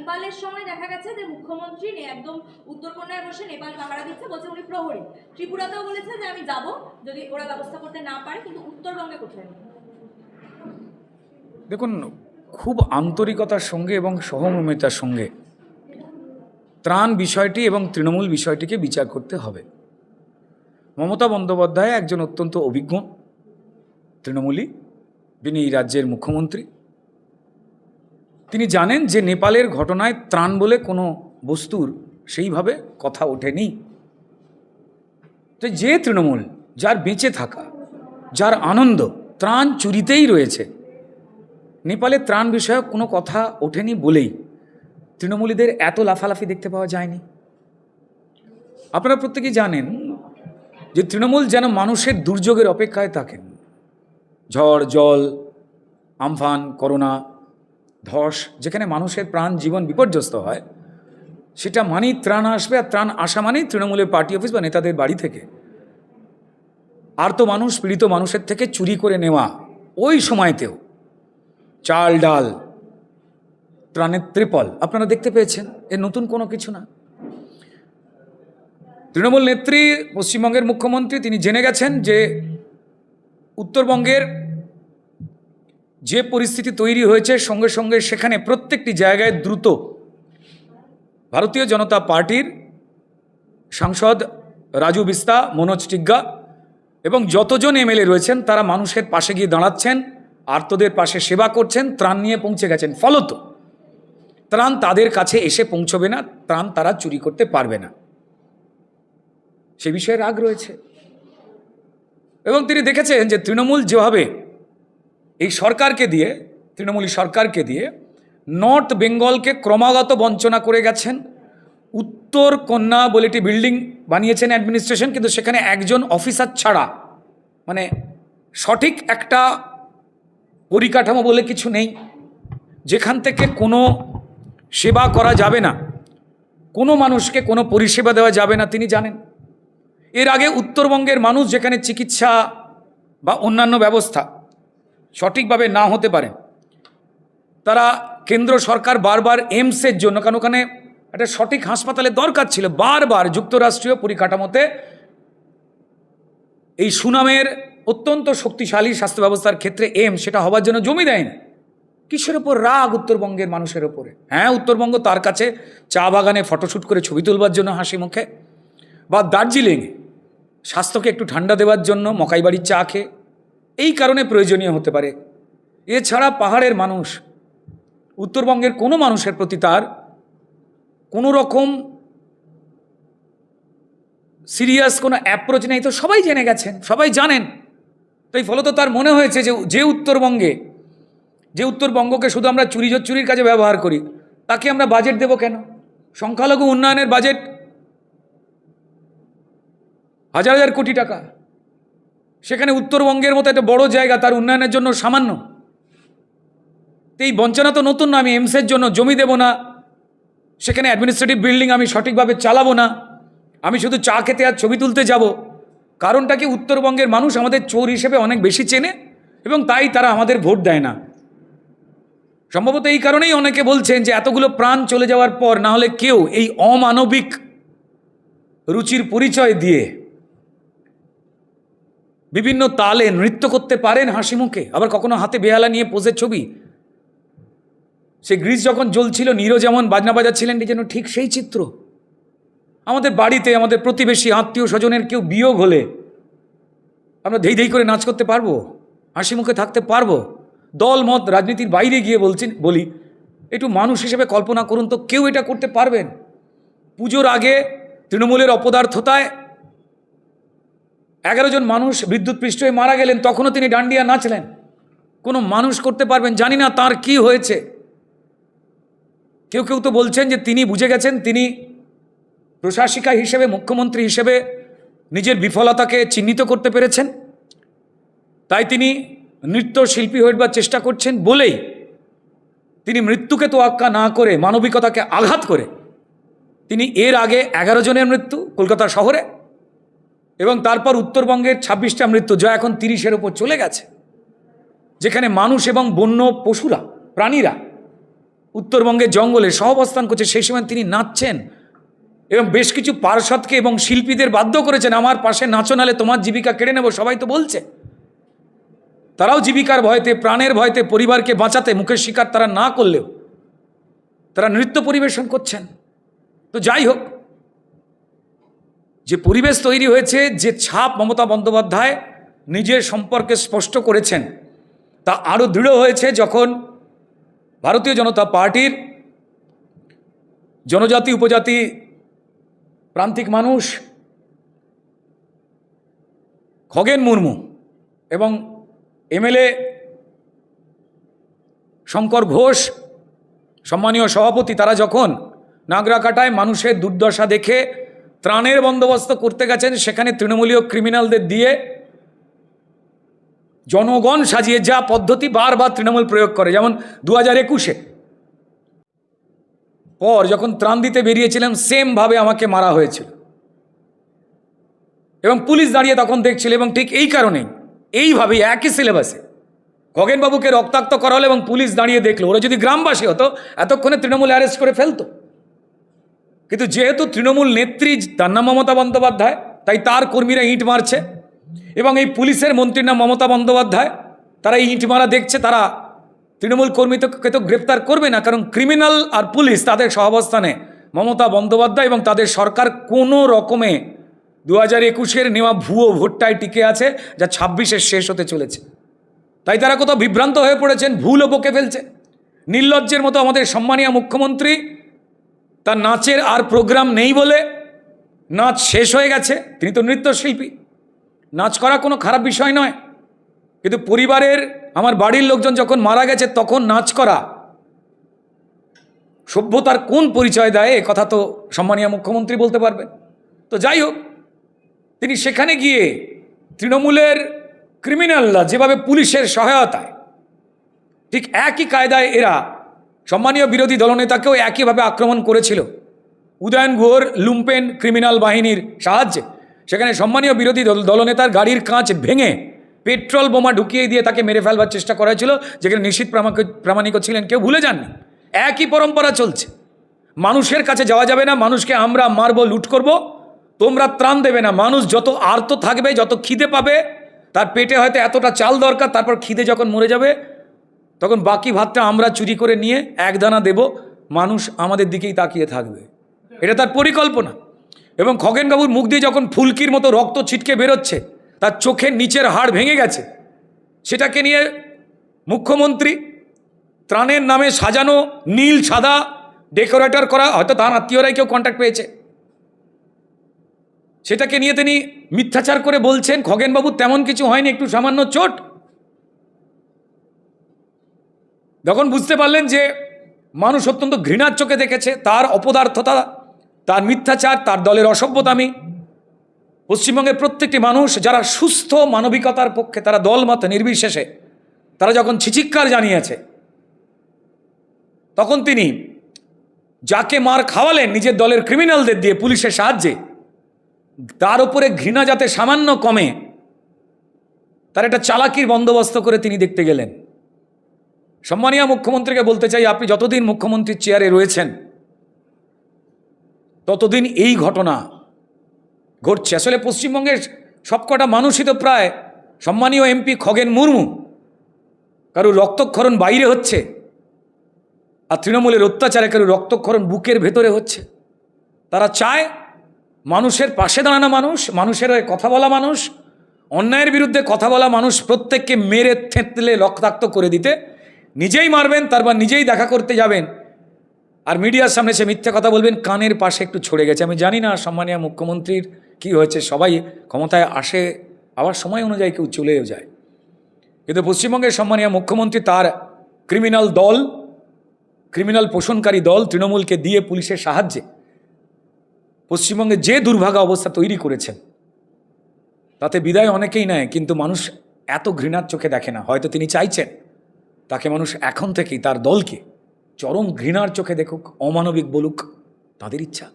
নেপালের সময় দেখা গেছে যে মুখ্যমন্ত্রী একদম উত্তরকন্যায় বসে নেপাল পাহারা দিচ্ছে, বলছে উনি প্রহরী। ত্রিপুরাতেও বলেছে যে আমি যাব, যদি ওরা ব্যবস্থা করতে না পারে, কিন্তু উত্তরবঙ্গে কোথায়। দেখুন, খুব আন্তরিকতার সঙ্গে এবং সহমর্মিতার সঙ্গে ত্রাণ বিষয়টি এবং তৃণমূল বিষয়টিকে বিচার করতে হবে। মমতা বন্দ্যোপাধ্যায় একজন অত্যন্ত অভিজ্ঞ তৃণমূলী তিনি এই রাজ্যের মুখ্যমন্ত্রী। তিনি জানেন যে নেপালের ঘটনায় ত্রাণ বলে কোনো বস্তুর সেইভাবে কথা ওঠেনি। তো যে তৃণমূল, যার বেঁচে থাকা, যার আনন্দ, ত্রাণ চুরিতেই রয়েছে, নেপালে ত্রাণ বিষয়ক কোনো কথা ওঠেনি বলেই তৃণমূলীদের এত লাফালাফি দেখতে পাওয়া যায়নি। আপনারা প্রত্যেকেই জানেন যে তৃণমূল যেন মানুষের দুর্যোগের অপেক্ষায় থাকেন। ঝড়, জল, আমফান, করোনা ধস, যেখানে মানুষের প্রাণ জীবন বিপর্যস্ত হয়, সেটা মানেই ত্রাণ আসবে আর ত্রাণ আসা মানেই তৃণমূলের পার্টি অফিস বা নেতাদের বাড়ি থেকে। আর তো মানুষ, পীড়িত মানুষের থেকে চুরি করে নেওয়া, ওই সময়তেও চাল, ডাল, ত্রাণের ত্রিপল, আপনারা দেখতে পেয়েছেন, এ নতুন কোনো কিছু না। তৃণমূল নেত্রী, পশ্চিমবঙ্গের মুখ্যমন্ত্রী, তিনি জেনে গেছেন যে উত্তরবঙ্গের যে পরিস্থিতি তৈরি হয়েছে, সঙ্গে সঙ্গে সেখানে প্রত্যেকটি জায়গায় দ্রুত ভারতীয় জনতা পার্টির সাংসদ রাজু বিস্তা, মনোজ টিগ্গা এবং যতজন এমএলএ রয়েছেন, তারা মানুষের পাশে গিয়ে দাঁড়াচ্ছেন আর্তদের পাশে সেবা করছেন, ত্রাণ নিয়ে পৌঁছে গেছেন। ফলত, ত্রাণ তাদের কাছে এসে পৌঁছবে না, ত্রাণ তারা চুরি করতে পারবে না। সে বিষয়ে রাগ রয়েছে। এবং তিনি দেখেছেন যে তৃণমূল যেভাবে এই সরকারকে দিয়ে, তৃণমূলী সরকারকে দিয়ে নর্থ বেঙ্গলকে ক্রমাগত বঞ্চনা করে গেছেন। উত্তর কন্যা বলে একটি বিল্ডিং বানিয়েছেন অ্যাডমিনিস্ট্রেশন, কিন্তু সেখানে একজন অফিসার ছাড়া মানে সঠিক একটা পরিকাঠামো বলে কিছু নেই। যেখান থেকে কোনো সেবা করা যাবে না, কোনো মানুষকে কোনো পরিষেবা দেওয়া যাবে না, তিনি জানেন। এর আগে উত্তরবঙ্গের মানুষ যেখানে চিকিৎসা বা অন্যান্য ব্যবস্থা সঠিকভাবে না হতে পারে। তারা কেন্দ্র সরকার বারবার এমসের জন্য, কারণ ওখানে একটা সঠিক হাসপাতালের দরকার ছিল। বারবার যুক্তরাষ্ট্রীয় পরিকাঠামোতে এই সুনামের অত্যন্ত শক্তিশালী স্বাস্থ্য ব্যবস্থার ক্ষেত্রে এম সেটা হবার জন্য জমি দেয়নি কিসের ওপর রাগ উত্তরবঙ্গের মানুষের ওপরে হ্যাঁ উত্তরবঙ্গ তার কাছে চা বাগানে ফটোশ্যুট করে ছবি তুলবার জন্য হাসি মুখে বা দার্জিলিংয়ে স্বাস্থ্যকে একটু ঠান্ডা দেওয়ার জন্য মকাই বাড়ির চা খেয়ে এই কারণে প্রয়োজনীয় হতে পারে। এছাড়া পাহাড়ের মানুষ, উত্তরবঙ্গের কোনো মানুষের প্রতি তার কোনো রকম সিরিয়াস কোনো অ্যাপ্রোচ নেই। তো সবাই জেনে গেছেন, সবাই জানেন। তাই ফলত তার মনে হয়েছে যে যে উত্তরবঙ্গে, যে উত্তরবঙ্গকে শুধু আমরা চুরি চুরির কাজে ব্যবহার করি, তাকে আমরা বাজেট দেব কেন? সংখ্যালঘু উন্নয়নের বাজেট হাজার হাজার কোটি টাকা। সেখানে উত্তরবঙ্গের মতো একটা বড় জায়গা, তার উন্নয়নের জন্য সামান্য। এই বঞ্চনা তো নতুন না, আমি এমসের জন্য জমি দেব না। সেখানে অ্যাডমিনিস্ট্রেটিভ বিল্ডিং আমি সঠিকভাবে চালাবো না। আমি শুধু চা খেতে আর ছবি তুলতে যাব। কারণটা কি? উত্তরবঙ্গের মানুষ আমাদের চোর হিসেবে অনেক বেশি চেনে এবং তাই তারা আমাদের ভোট দেয় না। সম্ভবত এই কারণেই অনেকে বলছেন যে এতগুলো প্রাণ চলে যাওয়ার পর না হলে কেউ এই অমানবিক রুচির পরিচয় দিয়ে বিভিন্ন তালে নৃত্য করতে পারেন হাসি মুখে। আবার কখনো হাতে বেহালা নিয়ে পোজের ছবি। সে গ্রিস যখন জ্বলছিল নীরও যেমন বাজনা বাজাচ্ছিলেন যেন ঠিক সেই চিত্র। আমাদের বাড়িতে আমাদের প্রতিবেশী, আত্মীয় স্বজনের কেউ বিয়োগ হলে আমরা ধেই ধেই করে নাচ করতে পারব, হাসি মুখে থাকতে পারব। দল, মত, রাজনীতির বাইরে গিয়ে বলছেন বলি, একটু মানুষ হিসেবে কল্পনা করুন তো কেউ এটা করতে পারবেন? পুজোর আগে তৃণমূলের অপদার্থতায় এগারো জন মানুষ বিদ্যুৎ পৃষ্ঠ হয়ে মারা গেলেন, তখনও তিনি ডান্ডিয়া নাচলেন। কোনো মানুষ করতে পারবেন, জানি না তার কি হয়েছে। কেউ কেউ তো বলছেন যে তিনি বুঝে গেছেন, তিনি প্রশাসিকা হিসেবে, মুখ্যমন্ত্রী হিসেবে নিজের বিফলতাকে চিহ্নিত করতে পেরেছেন। তাই তিনি নৃত্যশিল্পী হইবার চেষ্টা করছেন বলেই তিনি মৃত্যুকে তোয়াক্কা না করে, মানবিকতাকে আঘাত করে, তিনি এর আগে এগারো জনের মৃত্যু কলকাতা শহরে এবং তারপর উত্তরবঙ্গের ছাব্বিশটা মৃত্যু, যা এখন তিরিশের ওপর চলে গেছে, যেখানে মানুষ এবং বন্য পশুরা, প্রাণীরা উত্তরবঙ্গের জঙ্গলে সহাবস্থান করছে, সেই সময় তিনি নাচছেন এবং বেশ কিছু পার্ষদকে এবং শিল্পীদের বাধ্য করেছেন, আমার পাশে নাচো নালে তোমার জীবিকা কেড়ে নেব সবাই তো বলছে। তারাও জীবিকার ভয়তে, প্রাণের ভয়তে, পরিবারকে বাঁচাতে, মুখের শিকার তারা না করলেও তারা নৃত্য পরিবেশন করছেন। তো যাই হোক যে পরিবেশ তৈরি হয়েছে, যে ছাপ মমতা বন্দ্যোপাধ্যায় নিজের সম্পর্কে স্পষ্ট করেছেন, তা আরও দৃঢ় হয়েছে যখন ভারতীয় জনতা পার্টির জনজাতি, উপজাতি প্রান্তিক মানুষ খগেন মুর্মু এবং এমএলএ শঙ্কর ঘোষ, সম্মানীয় সভাপতি, তারা যখন নাগরাকাটায় মানুষের দুর্দশা দেখে ত্রাণের বন্দোবস্ত করতে গেছেন, সেখানে তৃণমূলীয় ক্রিমিনালদের দিয়ে জনগণ সাজিয়ে যা পদ্ধতি বারবার তৃণমূল প্রয়োগ করে, যেমন দু হাজার একুশে। পর যখন ত্রাণ দিতে বেরিয়েছিলাম সেমভাবে আমাকে মারা হয়েছিল। এবং পুলিশ দাঁড়িয়ে তখন দেখছিল, এবং ঠিক এই কারণেই, এইভাবেই একই সিলেবাসে খগেনবাবুকে রক্তাক্ত করা হলো, এবং পুলিশ দাঁড়িয়ে দেখল। ওরা যদি গ্রামবাসী হতো, এতক্ষণে তৃণমূল অ্যারেস্ট করে ফেলতো। কিন্তু যেহেতু তৃণমূল নেত্রী তার নাম মমতা বন্দ্যোপাধ্যায়, তাই তার কর্মীরা ইঁট মারছে। এবং এই পুলিশের মন্ত্রীর নাম মমতা বন্দ্যোপাধ্যায়, তারা ইঁট মারা দেখছে, তারা তৃণমূল কর্মীকে তো গ্রেপ্তার করবে না, কারণ ক্রিমিনাল আর পুলিশ তাদের সহাবস্থানে মমতা বন্দ্যোপাধ্যায় এবং তাদের সরকার কোনো রকমে দু হাজার একুশের নেওয়া ভুয়ো ভোটটায় টিকে আছে, যা ছাব্বিশের শেষ হতে চলেছে। তাই তারা কোথাও বিভ্রান্ত হয়ে পড়েছেন, ভুলও বকে ফেলছে। নির্লজ্জের মতো আমাদের সম্মানীয় মুখ্যমন্ত্রী তার নাচের আর প্রোগ্রাম নেই বলে নাচ শেষ হয়ে গেছে। তিনি তো নৃত্যশিল্পী। নাচ করা কোনো খারাপ বিষয় নয়। কিন্তু পরিবারের, আমার বাড়ির লোকজন যখন মারা গেছে, তখন নাচ করা সভ্যতার কোন পরিচয় দেয়, এ কথা তো সম্মানীয় মুখ্যমন্ত্রী বলতে পারবেন। তো যাই হোক, তিনি সেখানে গিয়ে তৃণমূলের ক্রিমিনালরা যেভাবে পুলিশের সহায়তায়, ঠিক একই কায়দায় এরা সম্মানীয় বিরোধী দলনেতাকেও একইভাবে আক্রমণ করেছিল। উদয়ন গুহর লুম্পেন ক্রিমিনাল বাহিনীর সাহায্যে। সেখানে সম্মানীয় বিরোধী দল দলনেতার গাড়ির কাঁচ ভেঙে পেট্রোল বোমা ঢুকিয়ে দিয়ে তাকে মেরে ফেলবার চেষ্টা করা হয়েছিল, যেখানে নিশ্চিত প্রামাণিক ছিলেন কেউ ভুলে যাননি। একই পরম্পরা চলছে। মানুষের কাছে যাওয়া যাবে না, মানুষকে আমরা মারবো, লুট করব। তোমরা ত্রাণ দেবে না। মানুষ যত আর্ত থাকবে, যত খিদে পাবে, তার পেটে হয়তো এতটা চাল দরকার, তারপর খিদে যখন মরে যাবে তখন বাকি ভাতটা আমরা চুরি করে নিয়ে এক দানা দেব, মানুষ আমাদের দিকেই তাকিয়ে থাকবে। এটা তার পরিকল্পনা। এবং খগেনবাবুর মুখ দিয়ে যখন ফুলকির মতো রক্ত ছিটকে বেরোচ্ছে, তার চোখের নিচের হাড় ভেঙে গেছে। সেটাকে নিয়ে মুখ্যমন্ত্রী ত্রাণের নামে সাজানো নীল সাদা ডেকোরেটর করা, হয়তো তার আত্মীয়রাই কেউ কন্ট্যাক্ট পেয়েছে। সেটাকে নিয়ে তিনি মিথ্যাচার করে বলছেন, খগেনবাবু তেমন কিছু হয়নি, একটু সামান্য চোট। যখন বুঝতে পারলেন যে মানুষ অত্যন্ত ঘৃণার চোখে দেখেছে, তার অপদার্থতা, তার মিথ্যাচার, তার দলের অসভ্যতামি। পশ্চিমবঙ্গের প্রত্যেকটি মানুষ যারা সুস্থ মানবিকতার পক্ষে, তারা দলমত নির্বিশেষে, তারা যখন ছিচিক্কার জানিয়েছে, তখন তিনি যাকে মার খাওয়ালেন নিজের দলের ক্রিমিনালদের দিয়ে পুলিশের সাহায্যে, তার উপরে ঘৃণা যাতে সামান্য কমে, তার একটা চালাকির বন্দোবস্ত করে তিনি দেখতে গেলেন। সম্মানীয় মুখ্যমন্ত্রীকে বলতে চাই, আপনি যতদিন মুখ্যমন্ত্রীর চেয়ারে রয়েছেন, ততদিন এই ঘটনা ঘটছে। আসলে পশ্চিমবঙ্গের সবকটা মানুষই তো প্রায় সম্মানীয় এমপি খগেন মুর্মু। কারও রক্তক্ষরণ বাইরে হচ্ছে, আর তৃণমূলের অত্যাচারে কারও রক্তক্ষরণ বুকের ভেতরে হচ্ছে। তারা চায় মানুষের পাশে দাঁড়ানো মানুষ, মানুষের হয়ে কথা বলা মানুষ, অন্যায়ের বিরুদ্ধে কথা বলা মানুষ প্রত্যেককে মেরে থেঁতলে রক্তাক্ত করে দিতে। নিজেই মারবেন, তারপর নিজেই দেখা করতে যাবেন। আর মিডিয়ার সামনে সে মিথ্যে কথা বলবেন, কানের পাশে একটু ছড়ে গেছে। আমি জানি না সম্মানীয় মুখ্যমন্ত্রীর কি হয়েছে, সবাই ক্ষমতায় আসে, আবার সময় অনুযায়ী কেউ চলেও যায়। কিন্তু পশ্চিমবঙ্গের সম্মানীয় মুখ্যমন্ত্রী তার ক্রিমিনাল দল, ক্রিমিনাল পোষণকারী দল তৃণমূলকে দিয়ে পুলিশের সাহায্যে পশ্চিমবঙ্গে যে দুর্ভাগা অবস্থা তৈরি করেছেন, তাতে বিদায় অনেকেই নেয়, কিন্তু মানুষ এত ঘৃণার চোখে দেখে না। হয়তো তিনি চাইছেন তাকে মানুষ এখন থেকেই তার দলকে চরম ঘৃণার চোখে দেখুক অমানবিক বলুক তাদের ইচ্ছা।